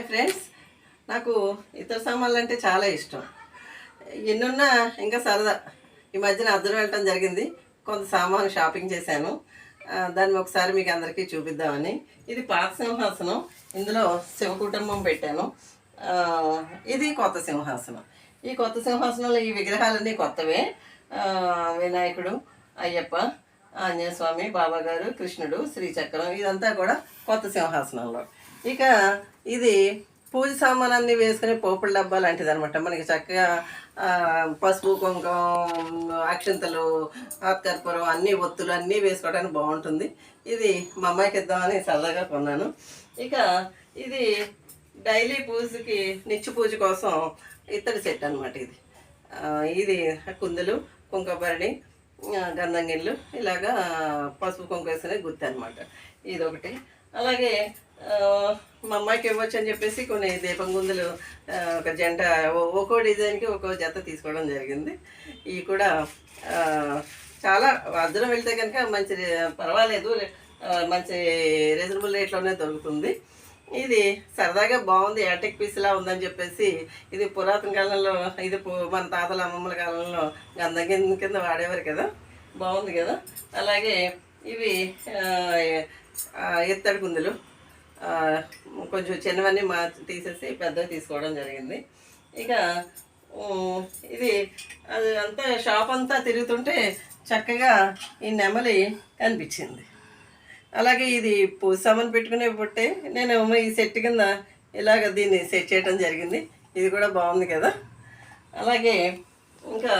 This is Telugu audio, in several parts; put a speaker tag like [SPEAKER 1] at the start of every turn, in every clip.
[SPEAKER 1] Hi friends. నాకు ఇతర సామాన్లు అంటే చాలా ఇష్టం. ఎన్నున్నా ఇంకా సరదా. ఈ మధ్యన అద్దరు వెళ్ళటం జరిగింది. కొంత సామాను షాపింగ్ చేశాను. దాన్ని ఒకసారి మీకు అందరికీ చూపిద్దామని. ఇది పాత సింహాసనం. ఇందులో శివ కుటుంబం పెట్టాను ఇది కొత్త సింహాసనం. ఈ కొత్త సింహాసనంలో ఈ విగ్రహాలన్నీ కొత్తవే. వినాయకుడు అయ్యప్ప ఆంజనేయ స్వామి బాబాగారు కృష్ణుడు శ్రీచక్రం ఇదంతా కూడా కొత్త సింహాసనంలో. ఇక ఇది పూజ సామానాన్ని వేసుకునే పోపుల డబ్బా లాంటిది అనమాట మనకి చక్కగా పసుపు కుంకుమ అక్షంతలు ఆత్కర్పూరం అన్ని ఒత్తులు అన్నీ వేసుకోవడానికి బాగుంటుంది. ఇది మా అమ్మాయికి ఇద్దామని సరదాగా కొన్నాను. ఇక ఇది డైలీ పూజకి నిత్య పూజ కోసం ఇత్తడి సెట్ అనమాట ఇది. ఇది కుందులు కుంకపరణి గంధంగిళ్ళు ఇలాగా పసుపు కుంకుమ వేసుకునే గుర్తు అనమాట ఇది ఒకటి అలాగే మా అమ్మాయికి ఇవ్వచ్చు అని చెప్పేసి కొన్ని దీపం గుందులు ఒక జంట ఒక్కో డిజైన్కి ఒక్కో జత తీసుకోవడం జరిగింది. ఇవి కూడా చాలా అద్దరం వెళ్తే కనుక మంచి పర్వాలేదు మంచి రీజనబుల్ రేట్లోనే దొరుకుతుంది. ఇది సరదాగా బాగుంది యాటిక్ పీస్లా ఉందని చెప్పేసి ఇది పురాతన కాలంలో ఇది మన తాతల అమ్మమ్మల కాలంలో గంధం కింద కింద వాడేవారు కదా బాగుంది కదా. అలాగే ఇవి ఎత్తడి కుందులు. కొంచెం చిన్నవన్నీ మా తీసేసి పెద్దవి తీసుకోవడం జరిగింది. ఇక ఇది అది అంతా షాప్ అంతా తిరుగుతుంటే చక్కగా ఈ నెమలి కనిపించింది. అలాగే ఇది పూజ సామాన్ పెట్టుకునే పుట్టే నేను ఈ సెట్ కింద ఇలాగ దీన్ని సెట్ చేయడం జరిగింది. ఇది కూడా బాగుంది కదా. అలాగే ఇంకా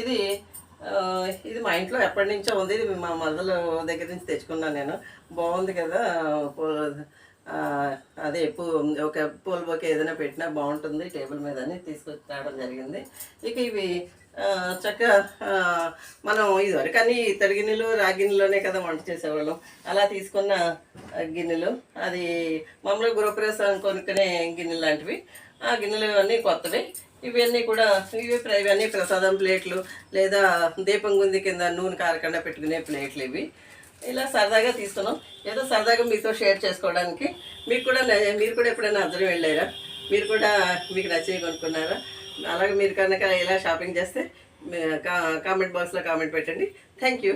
[SPEAKER 1] ఇది ఇది మా ఇంట్లో ఎప్పటి నుంచో ఉంది. ఇది మా మదల దగ్గర నుంచి తెచ్చుకున్నాను నేను. బాగుంది కదా అదే పూ ఒక పూల బొకే ఏదైనా పెట్టినా బాగుంటుంది. టేబుల్ మీద అని తీసుకొచ్చి జరిగింది. ఇక ఇవి చక్కగా మనం ఇదివరకు అన్ని ఇతడి గిన్నెలు రాగి గిన్నెలోనే కదా వంట చేసేవాళ్ళం. అలా తీసుకున్న గిన్నెలు అది మామూలుగా గృహప్రవేశం కొనుక్కునే గిన్నెలు లాంటివి. ఆ గిన్నెలు అన్నీ కొత్తవి. ఇవన్నీ కూడా ఇవి ఇవన్నీ ప్రసాదం ప్లేట్లు లేదా దీపం గుంది కింద నూనె కారకుండా పెట్టుకునే ప్లేట్లు ఇవి. ఇలా సరదాగా తీసుకున్నాం ఏదో సరదాగా మీతో షేర్ చేసుకోవడానికి. మీకు కూడా మీరు కూడా ఎప్పుడైనా అద్దరు వెళ్ళారా? మీరు కూడా మీకు నచ్చి కొనుక్కున్నారా? అలాగే మీరు కనుక ఇలా షాపింగ్ చేస్తే కా- కామెంట్ బాక్స్లో కామెంట్ పెట్టండి. Thank you.